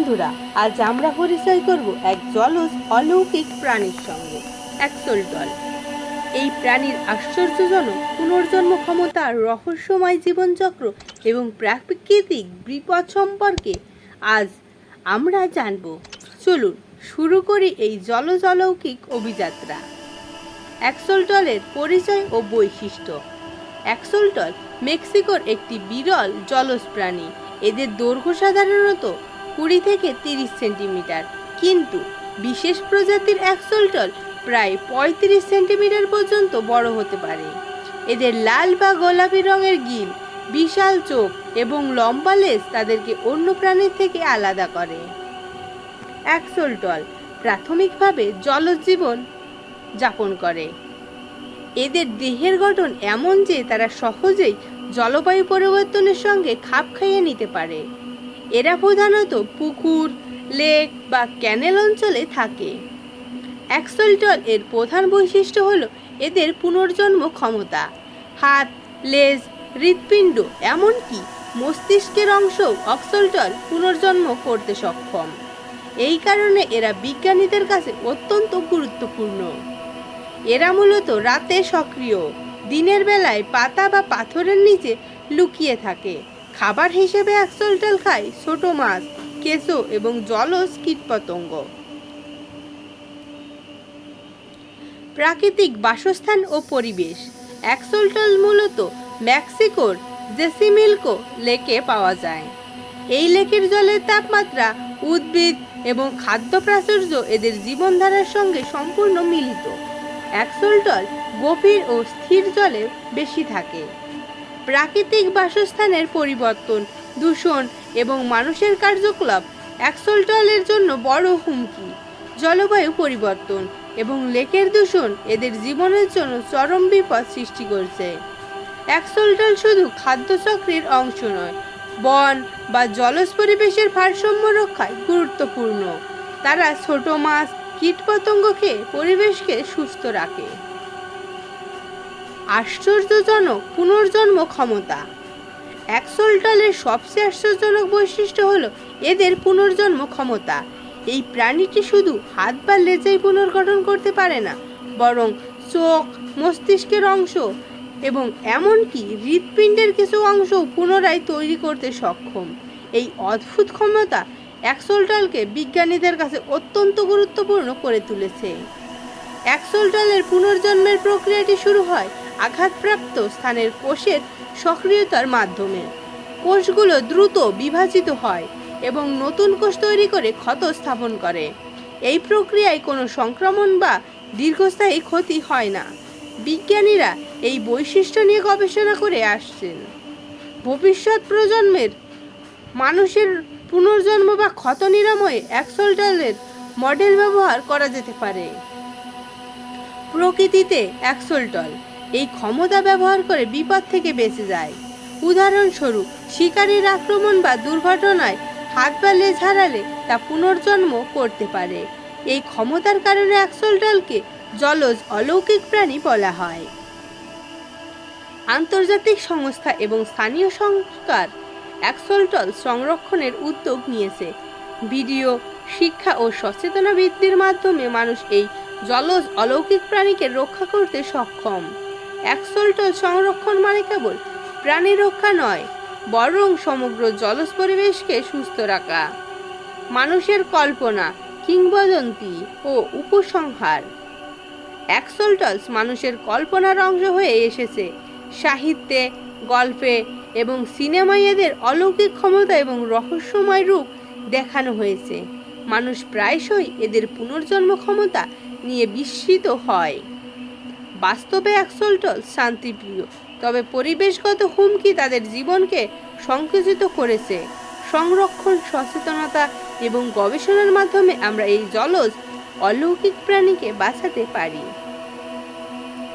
বন্ধুরা, আজ আমরা পরিচয় করব এক জলজ, অলৌকিক প্রাণীর সঙ্গে অ্যাক্সলটল এই প্রাণীর আশ্চর্যজনক পুনর্জন্ম ক্ষমতা, রহস্যময় জীবনচক্র এবং প্রাকৃতিক বিপদ সম্পর্কে আজ আমরা জানব। চলুন, শুরু করি এই জলজ, অলৌকিক অভিযাত্রা। অ্যাক্সলটলের পরিচয় ও বৈশিষ্ট্য। অ্যাক্সলটল মেক্সিকোর একটি বিরল জলজ প্রাণী। এদের দৈর্ঘ্য সাধারণত কুড়ি থেকে তিরিশ সেন্টিমিটার। কিন্তু বিশেষ প্রজাতির অ্যাক্সলটল প্রায় পঁয়ত্রিশ সেন্টিমিটার পর্যন্ত বড় হতে পারে। এদের লাল বা গোলাপি রঙের গিল, বিশাল চোখ এবং লম্বা লেজ তাদেরকে অন্য প্রাণীর থেকে আলাদা করে। অ্যাক্সলটল প্রাথমিকভাবে জলজ জীবন যাপন করে। এদের দেহের গঠন এমন যে তারা সহজেই জলবায়ু পরিবর্তনের সঙ্গে খাপ খাইয়ে নিতে পারে। এরা প্রধানত পুকুর, লেক বা ক্যানেল অঞ্চলে থাকে। অ্যাক্সলটল এর প্রধান বৈশিষ্ট্য হলো এদের পুনর্জন্ম ক্ষমতা। হাত, লেজ, হৃৎপিণ্ড এমনকি মস্তিষ্কের অংশ অক্সলটল পুনর্জন্ম করতে সক্ষম। এই কারণে এরা বিজ্ঞানীদের কাছে অত্যন্ত গুরুত্বপূর্ণ। এরা মূলত রাতে সক্রিয়, দিনের বেলায় পাতা বা পাথরের নিচে লুকিয়ে থাকে। খাবার হিসেবে অ্যাক্সলটাল খায় ছোট মাছ, কেঁচো এবং জলজ কীটপতঙ্গ। প্রাকৃতিক বাসস্থান ও পরিবেশ। অ্যাক্সলটল মূলত মেক্সিকোর জেসিমিলকো লেকে পাওয়া যায়। এই লেকের জলের তাপমাত্রা, উদ্ভিদ এবং খাদ্য প্রাচুর্য এদের জীবনধারার সঙ্গে সম্পূর্ণ মিলিত। অ্যাক্সলটল গভীর ও স্থির জলে বেশি থাকে। প্রাকৃতিক বাসস্থানের পরিবর্তন, দূষণ এবং মানুষের কার্যকলাপ অ্যাক্সলটলের জন্য বড় হুমকি। জলবায়ু পরিবর্তন এবং লেকের দূষণ এদের জীবনের জন্য চরম বিপদ সৃষ্টি করছে। অ্যাক্সলটল শুধু খাদ্যচক্রের অংশ নয়, বন বা জলজ পরিবেশের ভারসাম্য রক্ষায় গুরুত্বপূর্ণ। তারা ছোট মাছ, কীটপতঙ্গকে, পরিবেশকে সুস্থ রাখে। আশ্চর্যজনক পুনর্জন্ম ক্ষমতা। অ্যাক্সলটলের সবচেয়ে আশ্চর্যজনক বৈশিষ্ট্য হলো এদের পুনর্জন্ম ক্ষমতা। এই প্রাণীটি শুধু হাত বা লেজেই পুনর্গঠন করতে পারে না, বরং চোখ, মস্তিষ্কের অংশ এবং এমনকি হৃৎপিণ্ডের কিছু অংশ পুনরায় তৈরি করতে সক্ষম। এই অদ্ভুত ক্ষমতা অ্যাক্সলটলকে বিজ্ঞানীদের কাছে অত্যন্ত গুরুত্বপূর্ণ করে তুলেছে। অ্যাক্সলটলের পুনর্জন্মের প্রক্রিয়াটি শুরু হয় আঘাতপ্রাপ্ত স্থানের কোষের সক্রিয়তার মাধ্যমে। কোষগুলো দ্রুত বিভাজিত হয় এবং নতুন কোষ তৈরি করে ক্ষত স্থাপন করে। এই প্রক্রিয়ায় কোনো সংক্রমণ বা দীর্ঘস্থায়ী ক্ষতি হয় না। বিজ্ঞানীরা এই বৈশিষ্ট্য নিয়ে গবেষণা করে আসছেন। ভবিষ্যৎ প্রজন্মের মানুষের পুনর্জন্ম বা ক্ষত নিরাময়ে অ্যাক্সলটলের মডেল ব্যবহার করা যেতে পারে। প্রকৃতিতে অ্যাক্সলটল এই ক্ষমতা ব্যবহার করে বিপদ থেকে বেঁচে যায়। উদাহরণস্বরূপ, শিকারীর আক্রমণ বা দুর্ঘটনায় হাত বা লেজ হারালে তা পুনর্জন্ম করতে পারে। এই ক্ষমতার কারণে অ্যাক্সলটলকে জলজ অলৌকিক প্রাণী বলা হয়। আন্তর্জাতিক সংস্থা এবং স্থানীয় সরকার অ্যাক্সলটল সংরক্ষণের উদ্যোগ নিয়েছে। ভিডিও, শিক্ষা ও সচেতনা বৃদ্ধির মাধ্যমে মানুষ এই জলজ অলৌকিক প্রাণীকে রক্ষা করতে সক্ষম। অ্যাক্সলটল সংরক্ষণ মানে কেবল প্রাণী রক্ষা নয়, বরং সমগ্র জলজ পরিবেশকে সুস্থ রাখা। মানুষের কল্পনা, কিংবদন্তি ও উপসংহার। অ্যাক্সলটলস মানুষের কল্পনার অংশ হয়ে এসেছে সাহিত্যে, গল্পে এবং সিনেমায় এদের অলৌকিক ক্ষমতা এবং রহস্যময় রূপ দেখানো হয়েছে। মানুষ প্রায়শই এদের পুনর্জন্ম ক্ষমতা নিয়ে বিস্মিত হয়। বাস্তবে অ্যাক্সলটল শান্তিপ্রিয়। তবে পরিবেশগত হুমকি তাদের জীবনকে সংকুচিত করেছে। সংরক্ষণ, সচেতনতা এবং গবেষণার মাধ্যমে আমরা এই জলজ অলৌকিক প্রাণীকে বাঁচাতে পারি।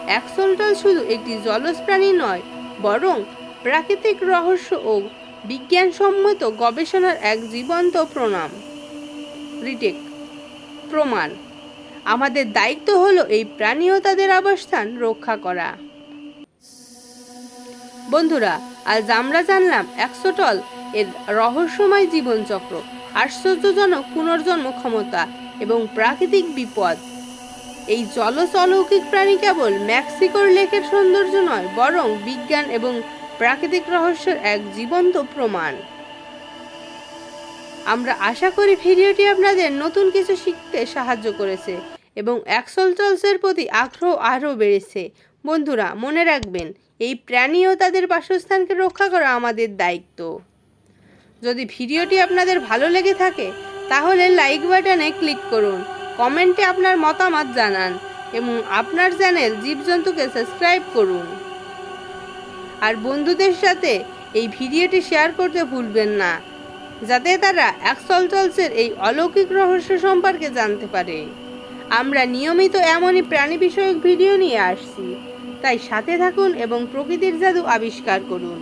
অ্যাক্সলটল শুধু একটি জলজ প্রাণী নয়, বরং প্রাকৃতিক রহস্য ও বিজ্ঞানসম্মত গবেষণার এক জীবন্ত প্রণাম। রিটেক, প্রমাণ। আমাদের দায়িত্ব হলো এই প্রাণী ও তাদের অবস্থান রক্ষা করা। বন্ধুরা, আজ আমরা জানলাম অ্যাক্সোটল এর রহস্যময় জীবনচক্র, আশ্চর্যজনক পুনর্জন্ম ক্ষমতা এবং প্রাকৃতিক বিপদ। এই জলজ অলৌকিক প্রাণী কেবল মেক্সিকোর লেকের সৌন্দর্য নয়, বরং বিজ্ঞান এবং প্রাকৃতিক রহস্যের এক জীবন্ত প্রমাণ। আমরা আশা করি ভিডিওটি আপনাদের নতুন কিছু শিখতে সাহায্য করেছে। এবং অ্যাক্সলটলসের প্রতি আগ্রহ আরও বেড়েছে। বন্ধুরা, মনে রাখবেন, এই প্রাণী ও তাদের বাসস্থানকে রক্ষা করা আমাদের দায়িত্ব। যদি ভিডিওটি আপনাদের ভালো লেগে থাকে, তাহলে লাইক বাটনে ক্লিক করুন কমেন্টে আপনার মতামত জানান এবং আপনার চ্যানেল জীবজন্তুকে সাবস্ক্রাইব করুন। আর বন্ধুদের সাথে এই ভিডিওটি শেয়ার করতে ভুলবেন না, যাতে তারা অ্যাক্সলটলসের এই অলৌকিক রহস্য সম্পর্কে জানতে পারে। আমরা নিয়মিত এমনই প্রাণী বিষয়ক ভিডিও নিয়ে আসছি। তাই সাথে থাকুন এবং প্রকৃতির জাদু আবিষ্কার করুন।